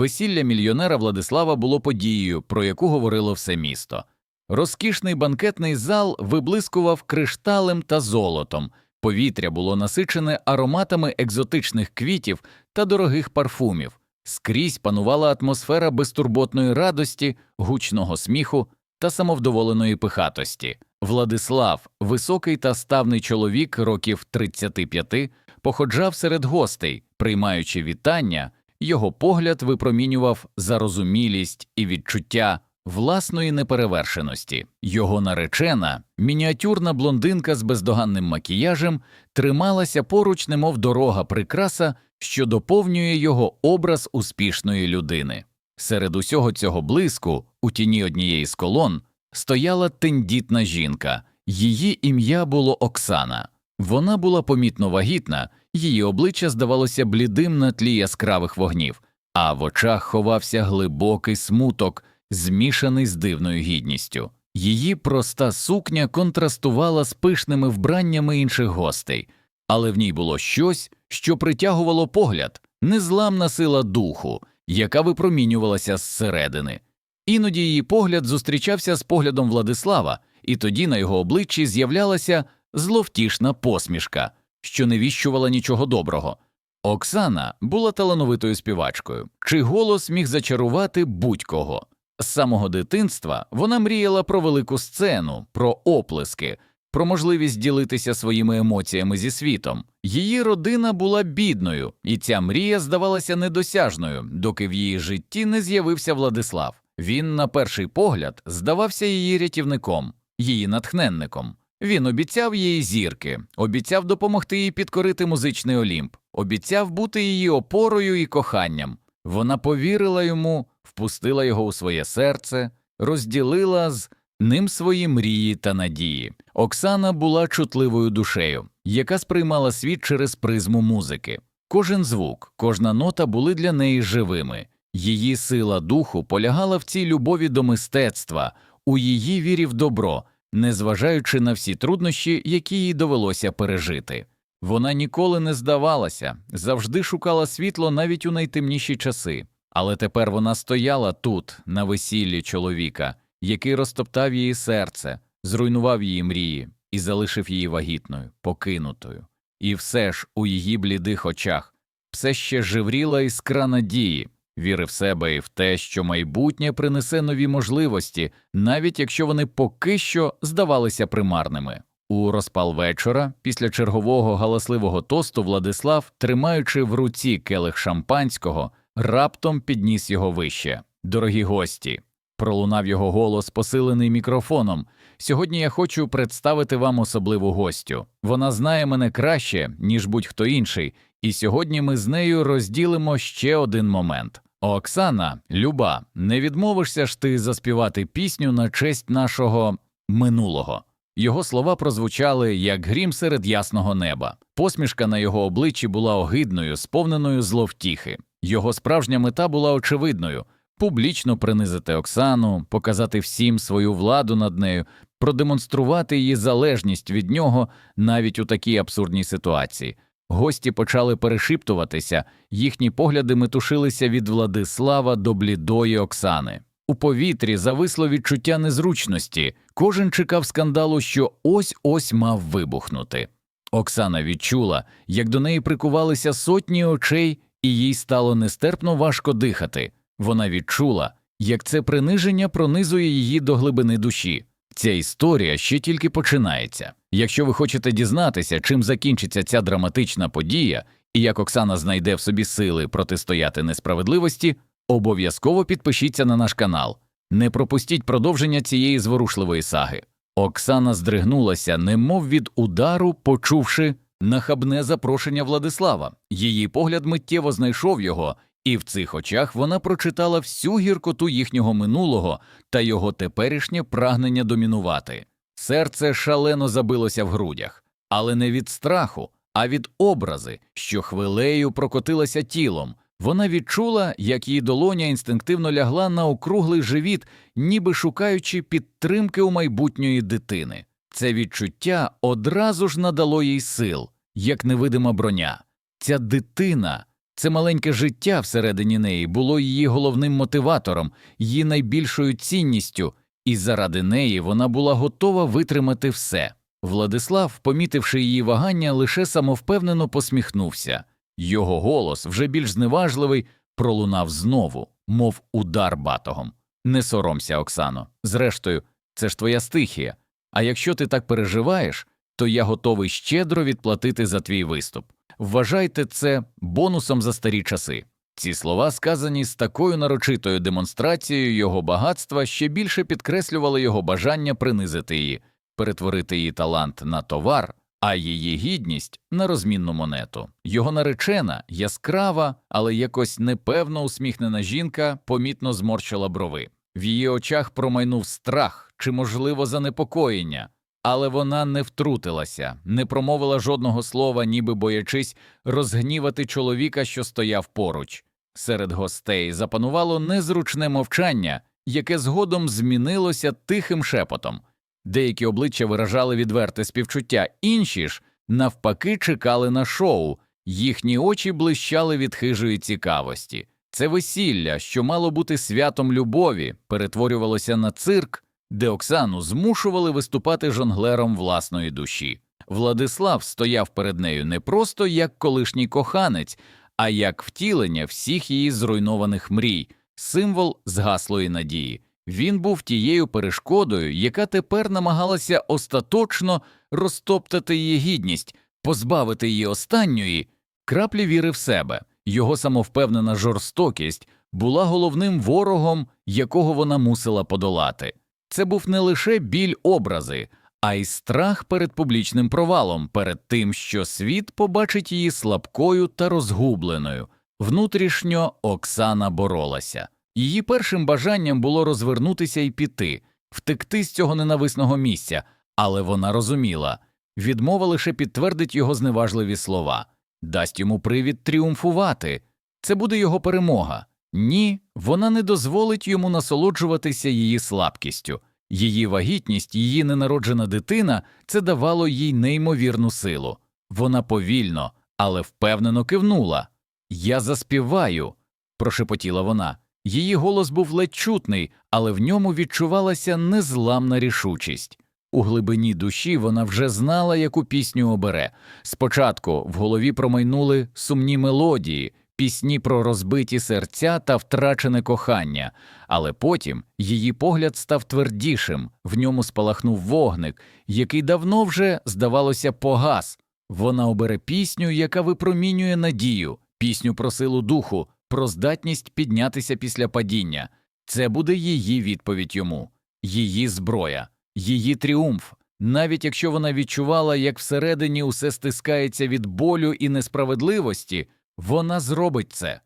Весілля мільйонера Владислава було подією, про яку говорило все місто. Розкішний банкетний зал виблискував кришталем та золотом, повітря було насичене ароматами екзотичних квітів та дорогих парфумів, скрізь панувала атмосфера безтурботної радості, гучного сміху та самовдоволеної пихатості. Владислав, високий та ставний чоловік років 35, походжав серед гостей, приймаючи вітання, його погляд випромінював зарозумілість і відчуття власної неперевершеності. Його наречена, мініатюрна блондинка з бездоганним макіяжем, трималася поруч, немов дорога прикраса, що доповнює його образ успішної людини. Серед усього цього блиску, у тіні однієї з колон, стояла тендітна жінка. Її ім'я було Оксана. Вона була помітно вагітна, її обличчя здавалося блідим на тлі яскравих вогнів, а в очах ховався глибокий смуток, змішаний з дивною гідністю. Її проста сукня контрастувала з пишними вбраннями інших гостей, але в ній було щось, що притягувало погляд, незламна сила духу, яка випромінювалася зсередини. Іноді її погляд зустрічався з поглядом Владислава, і тоді на його обличчі з'являлася зловтішна посмішка, що не віщувала нічого доброго. Оксана була талановитою співачкою, чий голос міг зачарувати будь-кого. З самого дитинства вона мріяла про велику сцену, про оплески, про можливість ділитися своїми емоціями зі світом. Її родина була бідною, і ця мрія здавалася недосяжною, доки в її житті не з'явився Владислав. Він, на перший погляд, здавався її рятівником, її натхненником. Він обіцяв їй зірки, обіцяв допомогти їй підкорити музичний олімп, обіцяв бути її опорою і коханням. Вона повірила йому, впустила його у своє серце, розділила з ним свої мрії та надії. Оксана була чутливою душею, яка сприймала світ через призму музики. Кожен звук, кожна нота були для неї живими. Її сила духу полягала в цій любові до мистецтва, у її вірі в добро, незважаючи на всі труднощі, які їй довелося пережити. Вона ніколи не здавалася, завжди шукала світло навіть у найтемніші часи, але тепер вона стояла тут, на весіллі чоловіка, який розтоптав її серце, зруйнував її мрії і залишив її вагітною, покинутою. І все ж у її блідих очах все ще живріла іскра надії, віри в себе і в те, що майбутнє принесе нові можливості, навіть якщо вони поки що здавалися примарними. У розпал вечора, після чергового галасливого тосту, Владислав, тримаючи в руці келих шампанського, раптом підніс його вище. Дорогі гості, пролунав його голос, посилений мікрофоном. Сьогодні я хочу представити вам особливу гостю. Вона знає мене краще, ніж будь-хто інший, і сьогодні ми з нею розділимо ще один момент. Оксана, люба, не відмовишся ж ти заспівати пісню на честь нашого минулого. Його слова прозвучали як грім серед ясного неба. Посмішка на його обличчі була огидною, сповненою зловтіхи. Його справжня мета була очевидною публічно принизити Оксану, показати всім свою владу над нею, продемонструвати її залежність від нього навіть у такій абсурдній ситуації. Гості почали перешіптуватися, їхні погляди метушилися від Владислава до блідої Оксани. У повітрі зависло відчуття незручності, кожен чекав скандалу, що ось ось мав вибухнути. Оксана відчула, як до неї прикувалися сотні очей, і їй стало нестерпно важко дихати. Вона відчула, як це приниження пронизує її до глибини душі. Ця історія ще тільки починається. Якщо ви хочете дізнатися, чим закінчиться ця драматична подія, і як Оксана знайде в собі сили протистояти несправедливості, обов'язково підпишіться на наш канал. Не пропустіть продовження цієї зворушливої саги. Оксана здригнулася, немов від удару, почувши нахабне запрошення Владислава. Її погляд миттєво знайшов його, і в цих очах вона прочитала всю гіркоту їхнього минулого та його теперішнє прагнення домінувати. Серце шалено забилося в грудях, але не від страху, а від образи, що хвилею прокотилася тілом. Вона відчула, як її долоня інстинктивно лягла на округлий живіт, ніби шукаючи підтримки у майбутньої дитини. Це відчуття одразу ж надало їй сил, як невидима броня. Ця дитина Це маленьке життя всередині неї було її головним мотиватором, її найбільшою цінністю, і заради неї вона була готова витримати все. Владислав, помітивши її вагання, лише самовпевнено посміхнувся. Його голос, вже більш зневажливий, пролунав знову, мов удар батогом. Не соромся, Оксано. Зрештою, це ж твоя стихія. А якщо ти так переживаєш, то я готовий щедро відплатити за твій виступ. Вважайте це бонусом за старі часи. Ці слова, сказані з такою нарочитою демонстрацією його багатства, ще більше підкреслювали його бажання принизити її, перетворити її талант на товар, а її гідність на розмінну монету. Його наречена, яскрава, але якось непевно усміхнена жінка помітно зморщила брови. В її очах промайнув страх чи, можливо, занепокоєння, але вона не втрутилася, не промовила жодного слова, ніби боячись розгнівати чоловіка, що стояв поруч. Серед гостей запанувало незручне мовчання, яке згодом змінилося тихим шепотом. Деякі обличчя виражали відверте співчуття, інші ж, навпаки, чекали на шоу, їхні очі блищали від хижої цікавості. Це весілля, що мало бути святом любові, перетворювалося на цирк, де Оксану змушували виступати жонглером власної душі. Владислав стояв перед нею не просто як колишній коханець, а як втілення всіх її зруйнованих мрій, символ згаслої надії. Він був тією перешкодою, яка тепер намагалася остаточно розтоптати її гідність, позбавити її останньої краплі віри в себе. Його самовпевнена жорстокість була головним ворогом, якого вона мусила подолати. Це був не лише біль образи, а й страх перед публічним провалом, перед тим, що світ побачить її слабкою та розгубленою. Внутрішньо Оксана боролася. Її першим бажанням було розвернутися і піти, втекти з цього ненависного місця, але вона розуміла відмова лише підтвердить його зневажливі слова, дасть йому привід тріумфувати. Це буде його перемога. Ні, вона не дозволить йому насолоджуватися її слабкістю. Її вагітність, її ненароджена дитина це давало їй неймовірну силу. Вона повільно, але впевнено кивнула. Я заспіваю, прошепотіла вона. Її голос був ледь чутний, але в ньому відчувалася незламна рішучість. У глибині душі вона вже знала, яку пісню обере. Спочатку в голові промайнули сумні мелодії, пісні про розбиті серця та втрачене кохання, але потім її погляд став твердішим, в ньому спалахнув вогник, який давно вже, здавалося, погас. Вона обере пісню, яка випромінює надію, пісню про силу духу, про здатність піднятися після падіння. Це буде її відповідь йому, її зброя, її тріумф. Навіть якщо вона відчувала, як всередині усе стискається від болю і несправедливості, вона зробить це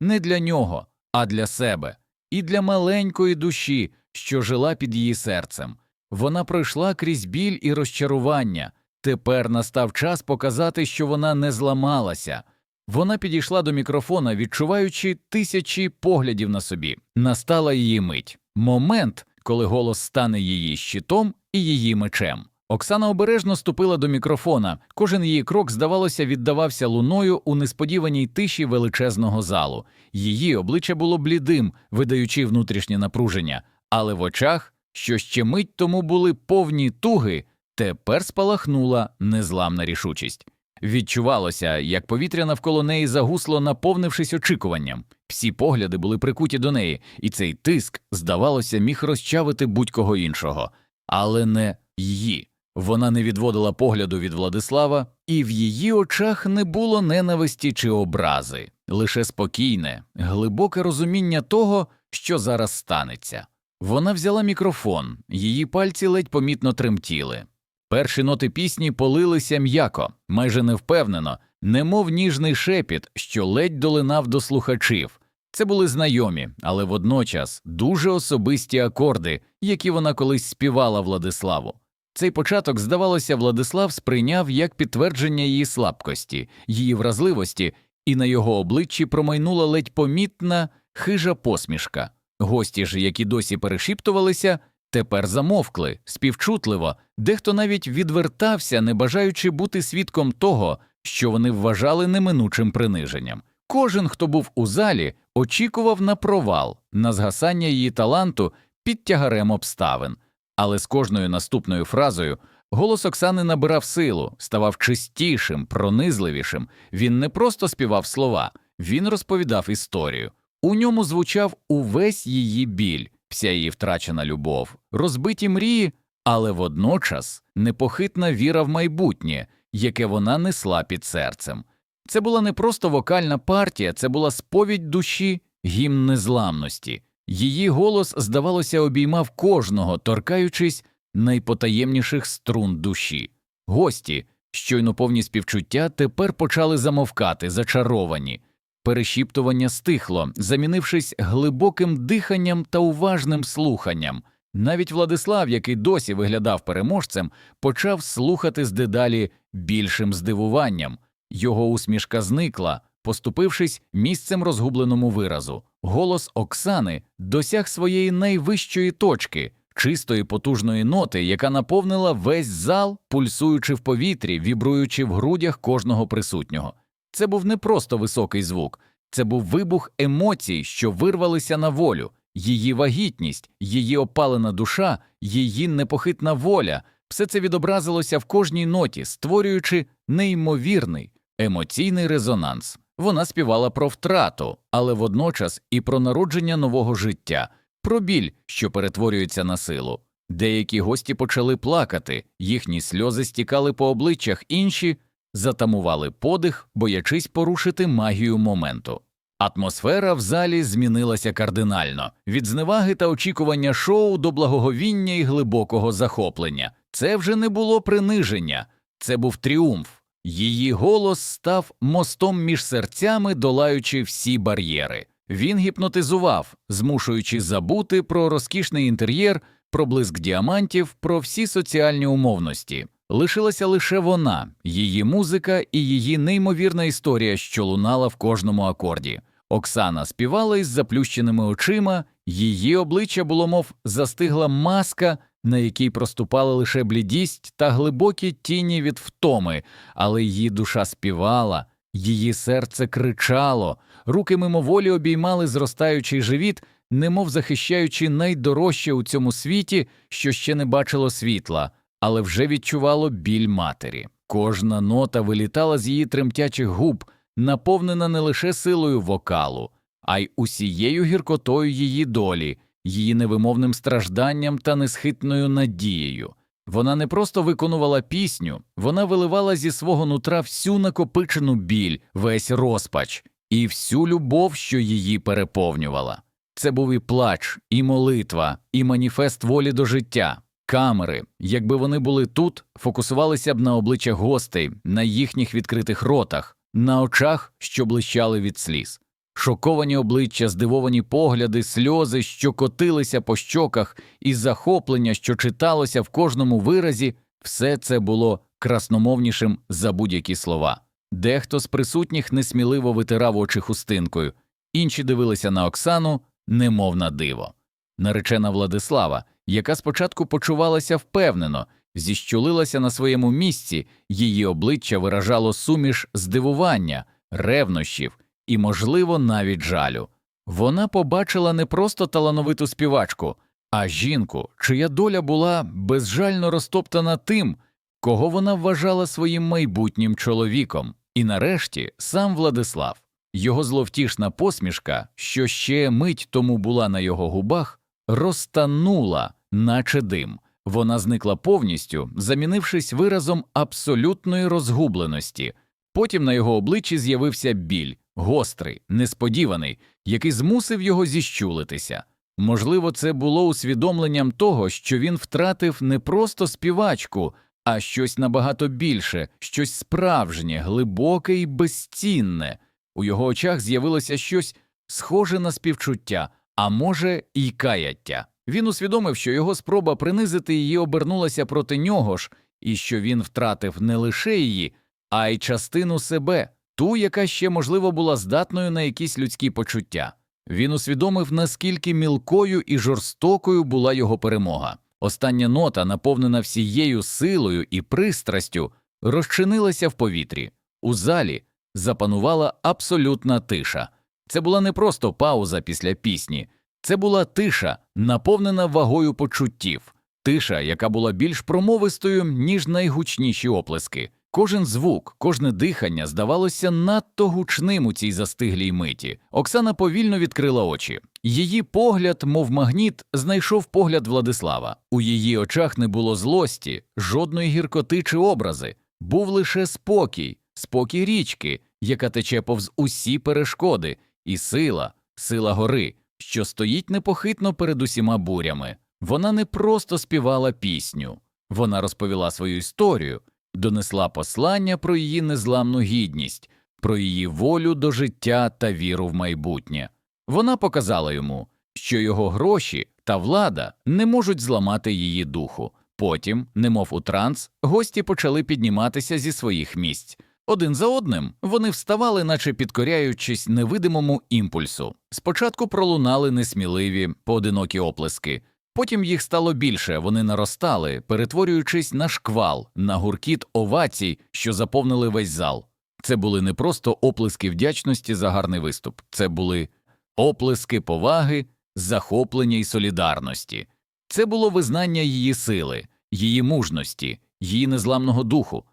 не для нього, а для себе, і для маленької душі, що жила під її серцем. Вона пройшла крізь біль і розчарування. Тепер настав час показати, що вона не зламалася. Вона підійшла до мікрофона, відчуваючи тисячі поглядів на собі. Настала її мить, момент, коли голос стане її щитом і її мечем. Оксана обережно ступила до мікрофона. Кожен її крок, здавалося, віддавався луною у несподіваній тиші величезного залу. Її обличчя було блідим, видаючи внутрішнє напруження, але в очах, що ще мить тому були повні туги, тепер спалахнула незламна рішучість. Відчувалося, як повітря навколо неї загусло, наповнившись очікуванням. Всі погляди були прикуті до неї, і цей тиск, здавалося, міг розчавити будь-кого іншого, але не її. Вона не відводила погляду від Владислава, і в її очах не було ненависті чи образи, лише спокійне, глибоке розуміння того, що зараз станеться. Вона взяла мікрофон, її пальці ледь помітно тремтіли. Перші ноти пісні полилися м'яко, майже невпевнено, немов ніжний шепіт, що ледь долинав до слухачів. Це були знайомі, але водночас дуже особисті акорди, які вона колись співала Владиславу. Цей початок, здавалося, Владислав сприйняв як підтвердження її слабкості, її вразливості, і на його обличчі промайнула ледь помітна хижа посмішка. Гості ж, які досі перешіптувалися, тепер замовкли, співчутливо, дехто навіть відвертався, не бажаючи бути свідком того, що вони вважали неминучим приниженням. Кожен, хто був у залі, очікував на провал, на згасання її таланту під тягарем обставин. Але з кожною наступною фразою голос Оксани набирав силу, ставав чистішим, пронизливішим. Він не просто співав слова, він розповідав історію. У ньому звучав увесь її біль, вся її втрачена любов, розбиті мрії, але водночас непохитна віра в майбутнє, яке вона несла під серцем. Це була не просто вокальна партія, це була сповідь душі, гімн незламності. Її голос, здавалося, обіймав кожного, торкаючись найпотаємніших струн душі. Гості, щойно повні співчуття, тепер почали замовкати, зачаровані. Перешіптування стихло, замінившись глибоким диханням та уважним слуханням. Навіть Владислав, який досі виглядав переможцем, почав слухати з дедалі більшим здивуванням. Його усмішка зникла, поступившись місцем розгубленому виразу. Голос Оксани досяг своєї найвищої точки, чистої потужної ноти, яка наповнила весь зал, пульсуючи в повітрі, вібруючи в грудях кожного присутнього. Це був не просто високий звук, це був вибух емоцій, що вирвалися на волю, її вагітність, її опалена душа, її непохитна воля. Все це відобразилося в кожній ноті, створюючи неймовірний емоційний резонанс. Вона співала про втрату, але водночас і про народження нового життя, про біль, що перетворюється на силу. Деякі гості почали плакати, їхні сльози стікали по обличчях, інші затамували подих, боячись порушити магію моменту. Атмосфера в залі змінилася кардинально від зневаги та очікування шоу до благоговіння і глибокого захоплення. Це вже не було приниження, це був тріумф. Її голос став мостом між серцями, долаючи всі бар'єри. Він гіпнотизував, змушуючи забути про розкішний інтер'єр, про блиск діамантів, про всі соціальні умовності. Лишилася лише вона, її музика і її неймовірна історія, що лунала в кожному акорді. Оксана співала із заплющеними очима, її обличчя було, мов застигла маска, на якій проступали лише блідість та глибокі тіні від втоми, але її душа співала, її серце кричало, руки мимоволі обіймали зростаючий живіт, немов захищаючи найдорожче у цьому світі, що ще не бачило світла, але вже відчувало біль матері. Кожна нота вилітала з її тремтячих губ, наповнена не лише силою вокалу, а й усією гіркотою її долі, її невимовним стражданням та несхитною надією. Вона не просто виконувала пісню, вона виливала зі свого нутра всю накопичену біль, весь розпач і всю любов, що її переповнювала. Це був і плач, і молитва, і маніфест волі до життя. Камери, якби вони були тут, фокусувалися б на обличчях гостей, на їхніх відкритих ротах, на очах, що блищали від сліз. Шоковані обличчя, здивовані погляди, сльози, що котилися по щоках, і захоплення, що читалося в кожному виразі, все це було красномовнішим за будь-які слова. Дехто з присутніх несміливо витирав очі хустинкою, інші дивилися на Оксану, немов на диво. Наречена Владислава, яка спочатку почувалася впевнено, зіщулилася на своєму місці, її обличчя виражало суміш здивування, ревнощів і, можливо, навіть жалю. Вона побачила не просто талановиту співачку, а жінку, чия доля була безжально розтоптана тим, кого вона вважала своїм майбутнім чоловіком, і нарешті сам Владислав. Його зловтішна посмішка, що ще мить тому була на його губах, розтанула, наче дим. Вона зникла повністю, замінившись виразом абсолютної розгубленості. Потім на його обличчі з'явився біль, гострий, несподіваний, який змусив його зіщулитися. Можливо, це було усвідомленням того, що він втратив не просто співачку, а щось набагато більше, щось справжнє, глибоке і безцінне. У його очах з'явилося щось схоже на співчуття, а може, і каяття. Він усвідомив, що його спроба принизити її обернулася проти нього ж, і що він втратив не лише її, а й частину себе, ту, яка ще, можливо, була здатною на якісь людські почуття. Він усвідомив, наскільки мілкою і жорстокою була його перемога. Остання нота, наповнена всією силою і пристрастю, розчинилася в повітрі. У залі запанувала абсолютна тиша. Це була не просто пауза після пісні, це була тиша, наповнена вагою почуттів, тиша, яка була більш промовистою, ніж найгучніші оплески. Кожен звук, кожне дихання здавалося надто гучним у цій застиглій миті. Оксана повільно відкрила очі. Її погляд, мов магніт, знайшов погляд Владислава. У її очах не було злості, жодної гіркоти чи образи. Був лише спокій, спокій річки, яка тече повз усі перешкоди, і сила, сила гори, що стоїть непохитно перед усіма бурями. Вона не просто співала пісню, вона розповіла свою історію, донесла послання про її незламну гідність, про її волю до життя та віру в майбутнє. Вона показала йому, що його гроші та влада не можуть зламати її духу. Потім, немов у транс, гості почали підніматися зі своїх місць. Один за одним вони вставали, наче підкоряючись невидимому імпульсу. Спочатку пролунали несміливі, поодинокі оплески, потім їх стало більше, вони наростали, перетворюючись на шквал, на гуркіт овацій, що заповнили весь зал. Це були не просто оплески вдячності за гарний виступ, це були оплески поваги, захоплення і солідарності. Це було визнання її сили, її мужності, її незламного духу.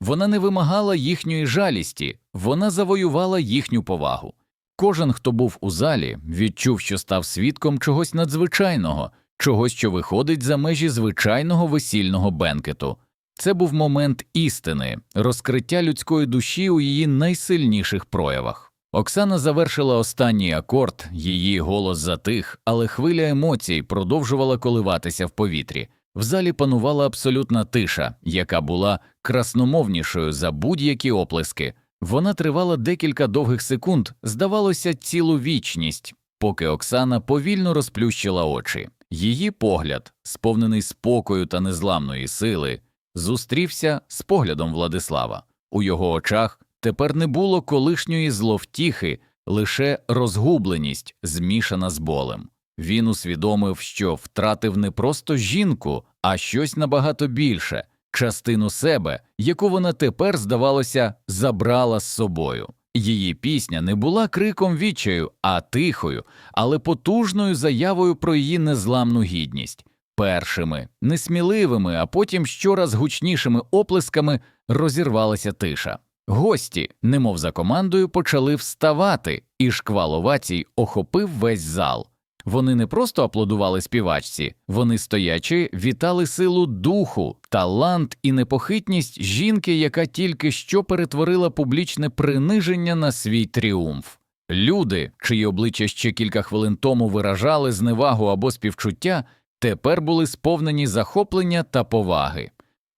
Вона не вимагала їхньої жалісті, вона завоювала їхню повагу. Кожен, хто був у залі, відчув, що став свідком чогось надзвичайного, чогось, що виходить за межі звичайного весільного бенкету. Це був момент істини, розкриття людської душі у її найсильніших проявах. Оксана завершила останній акорд, її голос затих, але хвиля емоцій продовжувала коливатися в повітрі. В залі панувала абсолютна тиша, яка була красномовнішою за будь-які оплески. Вона тривала декілька довгих секунд, здавалося, цілу вічність, поки Оксана повільно розплющила очі. Її погляд, сповнений спокою та незламної сили, зустрівся з поглядом Владислава. У його очах тепер не було колишньої зловтіхи, лише розгубленість, змішана з болем. Він усвідомив, що втратив не просто жінку, а щось набагато більше частину себе, яку вона тепер, здавалося, забрала з собою. Її пісня не була криком відчаю, а тихою, але потужною заявою про її незламну гідність. Першими, несміливими, а потім щораз гучнішими оплесками розірвалася тиша. Гості, немов за командою, почали вставати, і шквал овацій охопив весь зал. Вони не просто аплодували співачці, вони стоячи вітали силу духу, талант і непохитність жінки, яка тільки що перетворила публічне приниження на свій тріумф. Люди, чиї обличчя ще кілька хвилин тому виражали зневагу або співчуття, тепер були сповнені захоплення та поваги.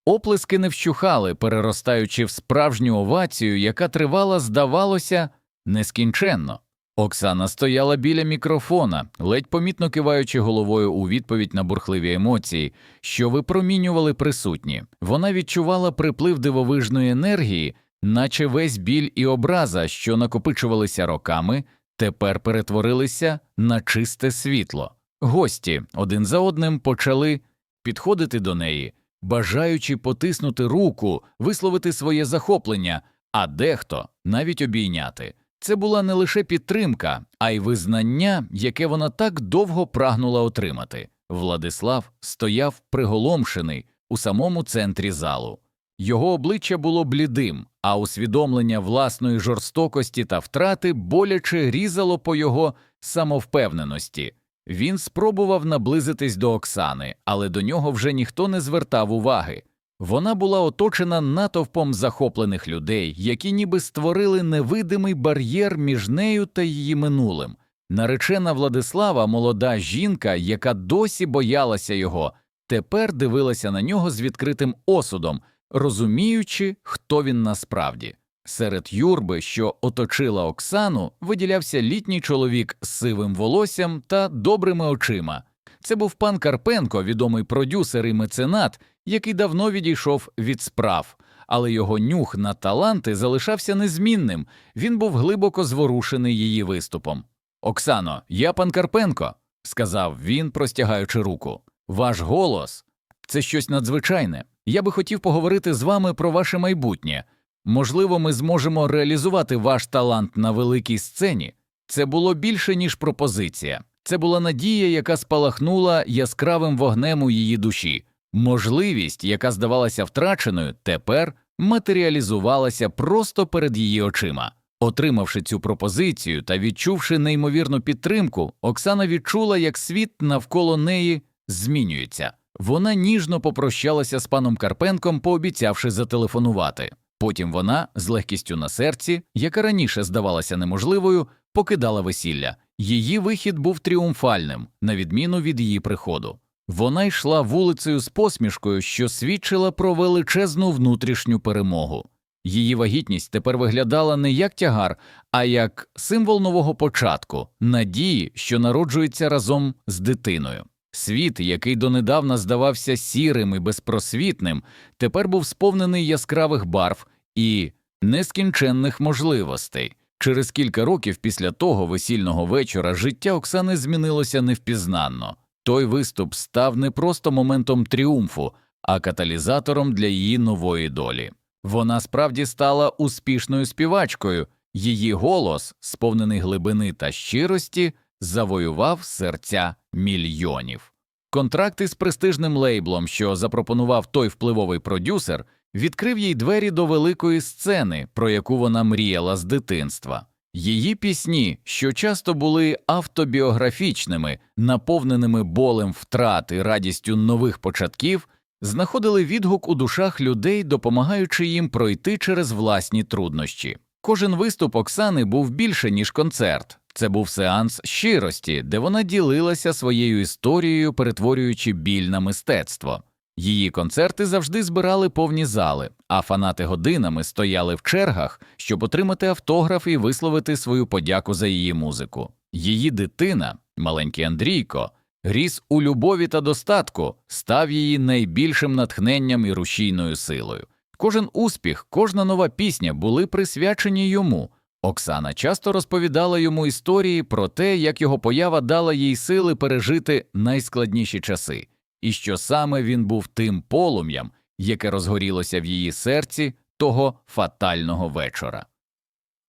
Оплески не вщухали, переростаючи в справжню овацію, яка тривала, здавалося, нескінченно. Оксана стояла біля мікрофона, ледь помітно киваючи головою у відповідь на бурхливі емоції, що випромінювали присутні. Вона відчувала приплив дивовижної енергії, наче весь біль і образа, що накопичувалися роками, тепер перетворилися на чисте світло. Гості один за одним почали підходити до неї, бажаючи потиснути руку, висловити своє захоплення, а дехто навіть обійняти. Це була не лише підтримка, а й визнання, яке вона так довго прагнула отримати. Владислав стояв приголомшений у самому центрі залу. Його обличчя було блідим, а усвідомлення власної жорстокості та втрати боляче різало по його самовпевненості. Він спробував наблизитись до Оксани, але до нього вже ніхто не звертав уваги. Вона була оточена натовпом захоплених людей, які ніби створили невидимий бар'єр між нею та її минулим. Наречена Владислава, молода жінка, яка досі боялася його, тепер дивилася на нього з відкритим осудом, розуміючи, хто він насправді. Серед юрби, що оточила Оксану, виділявся літній чоловік з сивим волоссям та добрими очима. Це був пан Карпенко, відомий продюсер і меценат, який давно відійшов від справ, але його нюх на таланти залишався незмінним, він був глибоко зворушений її виступом. Оксано, я пан Карпенко, сказав він, простягаючи руку. Ваш голос це щось надзвичайне. Я би хотів поговорити з вами про ваше майбутнє. Можливо, ми зможемо реалізувати ваш талант на великій сцені. Це було більше, ніж пропозиція. Це була надія, яка спалахнула яскравим вогнем у її душі. Можливість, яка здавалася втраченою, тепер матеріалізувалася просто перед її очима. Отримавши цю пропозицію та відчувши неймовірну підтримку, Оксана відчула, як світ навколо неї змінюється. Вона ніжно попрощалася з паном Карпенком, пообіцявши зателефонувати. Потім вона, з легкістю на серці, яка раніше здавалася неможливою, покидала весілля. Її вихід був тріумфальним, на відміну від її приходу. Вона йшла вулицею з посмішкою, що свідчила про величезну внутрішню перемогу. Її вагітність тепер виглядала не як тягар, а як символ нового початку, надії, що народжується разом з дитиною. Світ, який донедавна здавався сірим і безпросвітним, тепер був сповнений яскравих барв і нескінченних можливостей. Через кілька років після того весільного вечора життя Оксани змінилося невпізнанно. Той виступ став не просто моментом тріумфу, а каталізатором для її нової долі. Вона справді стала успішною співачкою, її голос, сповнений глибини та щирості, завоював серця мільйонів. Контракт із престижним лейблом, що запропонував той впливовий продюсер, відкрив їй двері до великої сцени, про яку вона мріяла з дитинства. Її пісні, що часто були автобіографічними, наповненими болем втрат і радістю нових початків, знаходили відгук у душах людей, допомагаючи їм пройти через власні труднощі. Кожен виступ Оксани був більше, ніж концерт. Це був сеанс щирості, де вона ділилася своєю історією, перетворюючи біль на мистецтво. Її концерти завжди збирали повні зали, а фанати годинами стояли в чергах, щоб отримати автограф і висловити свою подяку за її музику. Її дитина, маленький Андрійко, ріс у любові та достатку, став її найбільшим натхненням і рушійною силою. Кожен успіх, кожна нова пісня були присвячені йому. Оксана часто розповідала йому історії про те, як його поява дала їй сили пережити найскладніші часи, і що саме він був тим полум'ям, яке розгорілося в її серці того фатального вечора.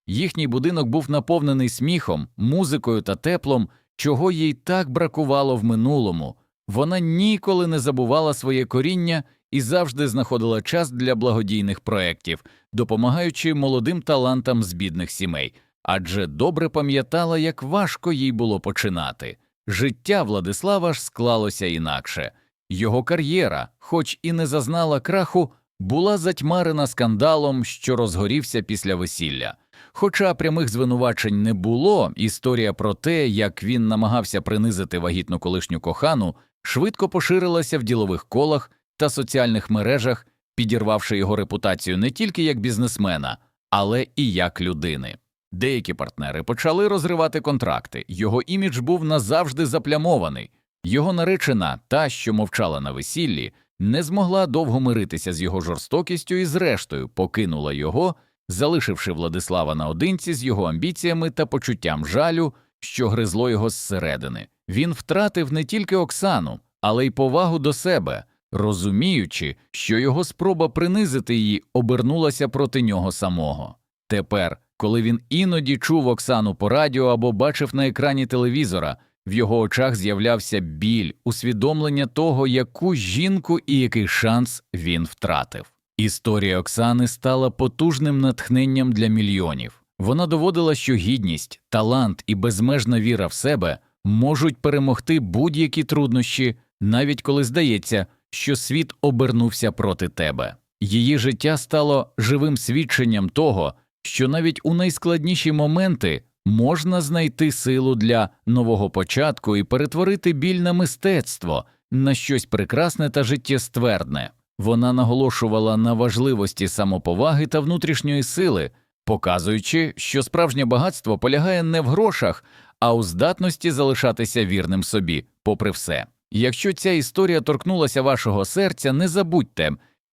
Їхній будинок був наповнений сміхом, музикою та теплом, чого їй так бракувало в минулому. Вона ніколи не забувала своє коріння і завжди знаходила час для благодійних проєктів, допомагаючи молодим талантам з бідних сімей, адже добре пам'ятала, як важко їй було починати. Життя Владислава ж склалося інакше. Його кар'єра, хоч і не зазнала краху, була затьмарена скандалом, що розгорівся після весілля. Хоча прямих звинувачень не було, історія про те, як він намагався принизити вагітну колишню кохану, швидко поширилася в ділових колах та соціальних мережах, підірвавши його репутацію не тільки як бізнесмена, але і як людини. Деякі партнери почали розривати контракти, його імідж був назавжди заплямований. Його наречена, та, що мовчала на весіллі, не змогла довго миритися з його жорстокістю і, зрештою, покинула його, залишивши Владислава наодинці з його амбіціями та почуттям жалю, що гризло його зсередини. Він втратив не тільки Оксану, але й повагу до себе, розуміючи, що його спроба принизити її обернулася проти нього самого. Тепер, коли він іноді чув Оксану по радіо або бачив на екрані телевізора, в його очах з'являвся біль, усвідомлення того, яку жінку і який шанс він втратив. Історія Оксани стала потужним натхненням для мільйонів. Вона доводила, що гідність, талант і безмежна віра в себе можуть перемогти будь-які труднощі, навіть коли здається, що світ обернувся проти тебе. Її життя стало живим свідченням того, що навіть у найскладніші моменти можна знайти силу для нового початку і перетворити біль на мистецтво, на щось прекрасне та життєствердне. Вона наголошувала на важливості самоповаги та внутрішньої сили, показуючи, що справжнє багатство полягає не в грошах, а у здатності залишатися вірним собі, попри все. Якщо ця історія торкнулася вашого серця, не забудьте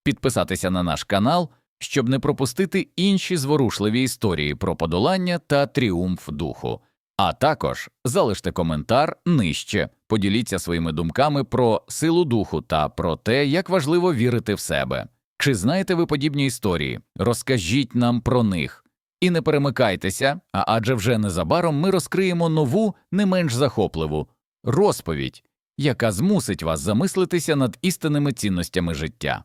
підписатися на наш канал, щоб не пропустити інші зворушливі історії про подолання та тріумф духу. А також залиште коментар нижче, поділіться своїми думками про силу духу та про те, як важливо вірити в себе. Чи знаєте ви подібні історії? Розкажіть нам про них. І не перемикайтеся, а адже вже незабаром ми розкриємо нову, не менш захопливу розповідь, яка змусить вас замислитися над істинними цінностями життя.